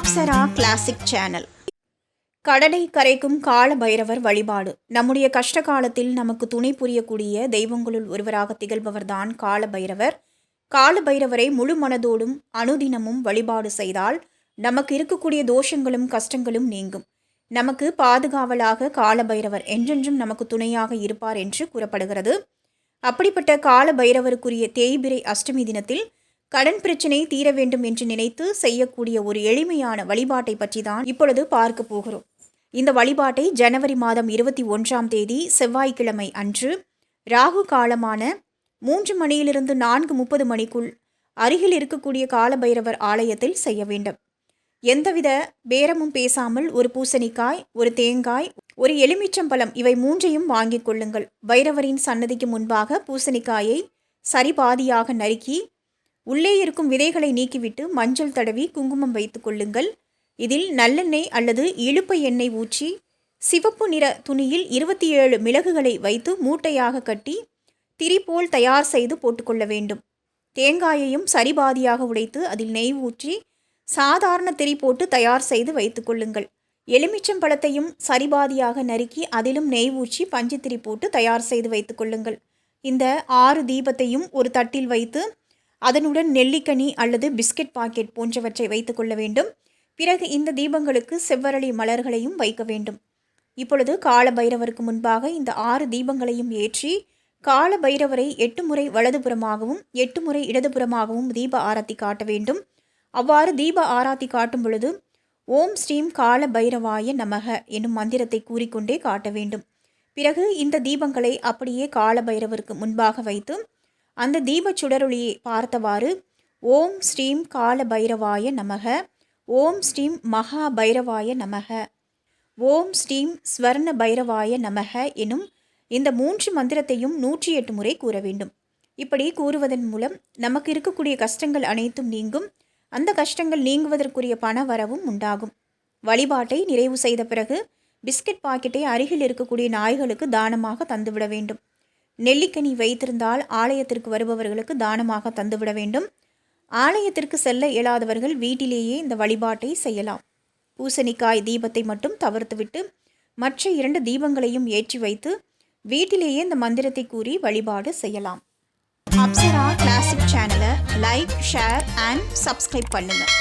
Apsara classic channel கடலை கரைக்கும் கால பைரவர் வழிபாடு. நம்முடைய கஷ்ட காலத்தில் நமக்கு துணை புரியக்கூடிய தெய்வங்களுள் ஒருவராக திகழ்பவர்தான் கால பைரவர் கால பைரவரை முழு மனதோடும் அனுதினமும் வழிபாடு செய்தால் நமக்கு இருக்கக்கூடிய தோஷங்களும் கஷ்டங்களும் நீங்கும். நமக்கு பாதுகாவலாக கால பைரவர் என்றென்றும் நமக்கு துணையாக இருப்பார் என்று கூறப்படுகிறது. அப்படிப்பட்ட கால பைரவருக்குரிய தேய்பிரை அஷ்டமி தினத்தில் கடன் பிரச்சனை தீர வேண்டும் என்று நினைத்து செய்யக்கூடிய ஒரு எளிமையான வழிபாட்டை பற்றி தான் இப்பொழுது பார்க்க போகிறோம். இந்த வழிபாட்டை ஜனவரி மாதம் இருபத்தி ஒன்றாம் தேதி செவ்வாய்க்கிழமை அன்று ராகு காலமான மூன்று மணியிலிருந்து நான்கு முப்பது மணிக்குள் அருகில் இருக்கக்கூடிய காலபைரவர் ஆலயத்தில் செய்ய வேண்டும். எந்தவித பேரமும் பேசாமல் ஒரு பூசணிக்காய் ஒரு தேங்காய் ஒரு எலுமிச்சம்பழம் இவை மூன்றையும் வாங்கிக் கொள்ளுங்கள். பைரவரின் சன்னதிக்கு முன்பாக பூசணிக்காயை சரிபாதியாக நறுக்கி உள்ளே இருக்கும் விதைகளை நீக்கிவிட்டு மஞ்சள் தடவி குங்குமம் வைத்துக் கொள்ளுங்கள். இதில் நல்லெண்ணெய் அல்லது இழுப்ப எண்ணெய் ஊற்றி சிவப்பு நிற துணியில் இருபத்தி ஏழு மிளகுகளை வைத்து மூட்டையாக கட்டி திரி போல் தயார் செய்து போட்டுக்கொள்ள வேண்டும். தேங்காயையும் சரிபாதியாக உடைத்து அதில் நெய் ஊற்றி சாதாரண திரி போட்டு தயார் செய்து வைத்துக் கொள்ளுங்கள். எலுமிச்சம்பழத்தையும் சரிபாதியாக நறுக்கி அதிலும் நெய் ஊற்றி பஞ்சுத்திரி போட்டு தயார் செய்து வைத்துக் கொள்ளுங்கள். இந்த ஆறு தீபத்தையும் ஒரு தட்டில் வைத்து அதனுடன் நெல்லிக்கனி அல்லது பிஸ்கட் பாக்கெட் போன்றவற்றை வைத்துக் கொள்ள வேண்டும். பிறகு இந்த தீபங்களுக்கு செவ்வரளி மலர்களையும் வைக்க வேண்டும். இப்பொழுது கால பைரவருக்கு முன்பாக இந்த ஆறு தீபங்களையும் ஏற்றி கால பைரவரை எட்டு முறை வலதுபுறமாகவும் எட்டு முறை இடதுபுறமாகவும் தீப ஆராத்தி காட்ட வேண்டும். அவ்வாறு தீப ஆராத்தி காட்டும் பொழுது ஓம் ஸ்ரீம் கால பைரவாய நமக என்னும் மந்திரத்தை கூறிக்கொண்டே காட்ட வேண்டும். பிறகு இந்த தீபங்களை அப்படியே கால பைரவருக்கு முன்பாக வைத்து அந்த தீபச் சுடரொளியை பார்த்தவாறு ஓம் ஸ்ரீம் கால பைரவாய நமக ஓம் ஸ்ரீம் மகா பைரவாய நமக ஓம் ஸ்ரீம் ஸ்வர்ண பைரவாய நமக எனும் இந்த மூன்று மந்திரத்தையும் நூற்றி எட்டு முறை கூற வேண்டும். இப்படி கூறுவதன் மூலம் நமக்கு இருக்கக்கூடிய கஷ்டங்கள் அனைத்தும் நீங்கும். அந்த கஷ்டங்கள் நீங்குவதற்குரிய பண வரவும் உண்டாகும். வழிபாட்டை நிறைவு செய்த பிறகு பிஸ்கட் பாக்கெட்டை அருகில் இருக்கக்கூடிய நாய்களுக்கு தானமாக தந்துவிட வேண்டும். நெல்லிக்கனி வைத்திருந்தால் ஆலயத்திற்கு வருபவர்களுக்கு தானமாக தந்துவிட வேண்டும். ஆலயத்திற்கு செல்ல இயலாதவர்கள் வீட்டிலேயே இந்த வழிபாட்டை செய்யலாம். பூசணிக்காய் தீபத்தை மட்டும் தவிர்த்துவிட்டு மற்ற இரண்டு தீபங்களையும் ஏற்றி வைத்து வீட்டிலேயே இந்த மந்திரத்தை கூறி வழிபாடு செய்யலாம். அப்சரா கிளாசிக் சேனலை லைக் ஷேர் அண்ட் சப்ஸ்கிரைப் பண்ணுங்கள்